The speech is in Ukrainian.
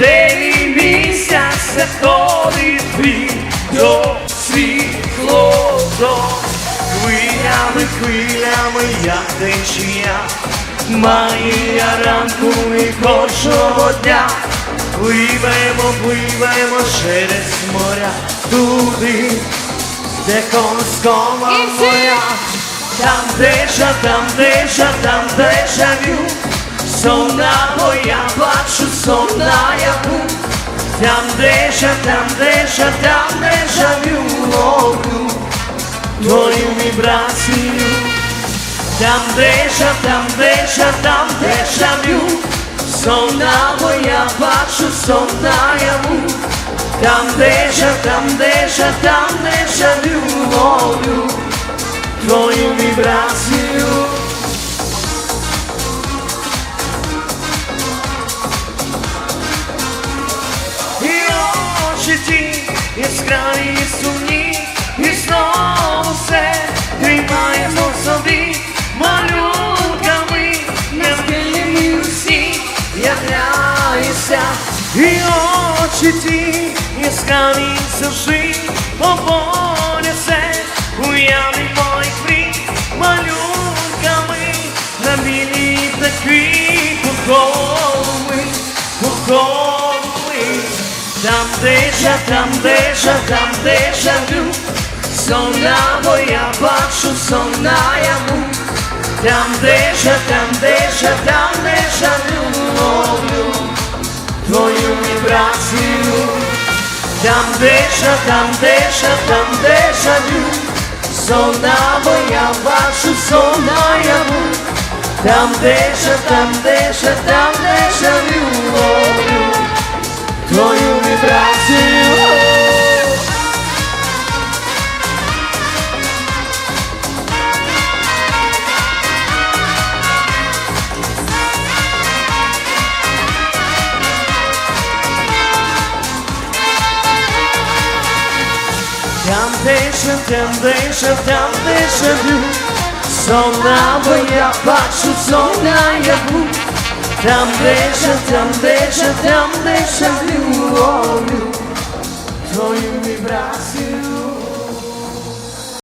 день і місяць заходить твій до світло до хвилями, хвилями, як течія. Магія ранку і кожного дня. Пливемо, пливемо через моря. Туди, де всі! моя, там деша, там деша, там дежавю, сонна моя, бачу, сонна там деша, там деша, там дежавю, ловлю твою вібрацію. Там деша, там деша, там дежавю, сонна моя, бачу, сонна яву. Там деша, там деша, там дежавю, ловлю твою вібрацію. Очі ті яскраві і сумні, і знову все тримаємо в собі малюнками, невпинні всі являюся. І очі ті яскраві завжди поборюся, уявні моїх мрій малюнками, на білі такі поколи, поколи. Там деша, там деша, там дежавю, сонна моя, бачу, сонна яву. Там деша, там деша, там дежавю, ловлю твою вібрацію. Там деша, там деша, там дежавю, сонна моя, бачу, сонна яву. Там деша, там деша, там дежавю, ловлю твою вібрацію. Там деша, там деша, там дежавю, сонна моя, бачу, сонна яву. Там деша, там деша, там дежавю, любов'ю, твою вібрацію.